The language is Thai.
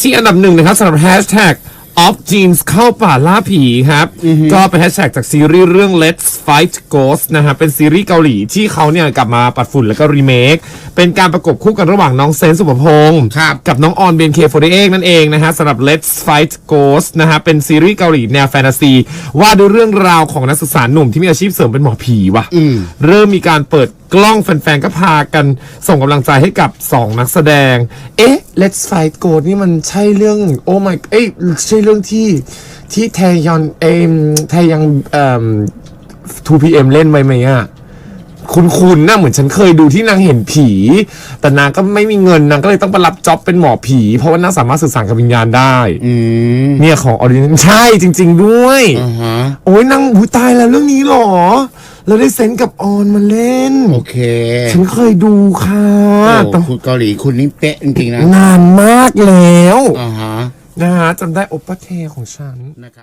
ที่อันดับหนึ่งนะครับสำหรับแฮชแท็ก of jeans เข้าป่าล่าผีครับ ก็เป็นแฮชแท็กจากซีรีส์เรื่อง Let's Fight Ghost นะฮะเป็นซีรีส์เกาหลีที่เขาเนี่ยกลับมาปัดฝุ่นแล้วก็รีเมค เป็นการประกบคู่กันระหว่างน้องเซนสุภพงศ์ครับกับน้องออนเบนเคโฟเดเอกนั่นเองนะฮะสำหรับ Let's Fight Ghost นะฮะเป็นซีรีส์เกาหลีแนวแฟนตาซี ว่าด้วยเรื่องราวของนักศึกษาหนุ่มที่มีอาชีพเสริมเป็นหมอผีว่ะเริ่มมีการเปิด กล้องแฟนๆก็พากันส่งกำลังใจให้กับ 2 นักแสดง เอ๊ะ Let's Fight Go นี่มันใช่เรื่องโอ้ my เอ้ยใช่เรื่องที่ที่แทยอนเอ็มแทยังเอ่อ 2PM เล่นไหมไหมอะคุณคุณน่ะเหมือนฉันเคยดูที่นางเห็นผี แต่นางก็ไม่มีเงินนางก็เลยต้องไปรับจ็อบเป็นหมอผี เพราะว่านางสามารถสื่อสารกับวิญญาณได้อืมเนี่ยของออริจินใช่จริง ๆ ด้วยอ่าฮะโอ้ยนางหูตายแล้วเรื่องนี้เหรอ เราได้เซนส์กับออนมาเล่น โอเคฉันเคยดูค่ะโอ้แต่คุณเกาหลีคุณนี่เป๊ะจริงๆนะนานมากแล้ว อ่าฮะ นะฮะจำได้โอปปาเทของฉัน นะครับ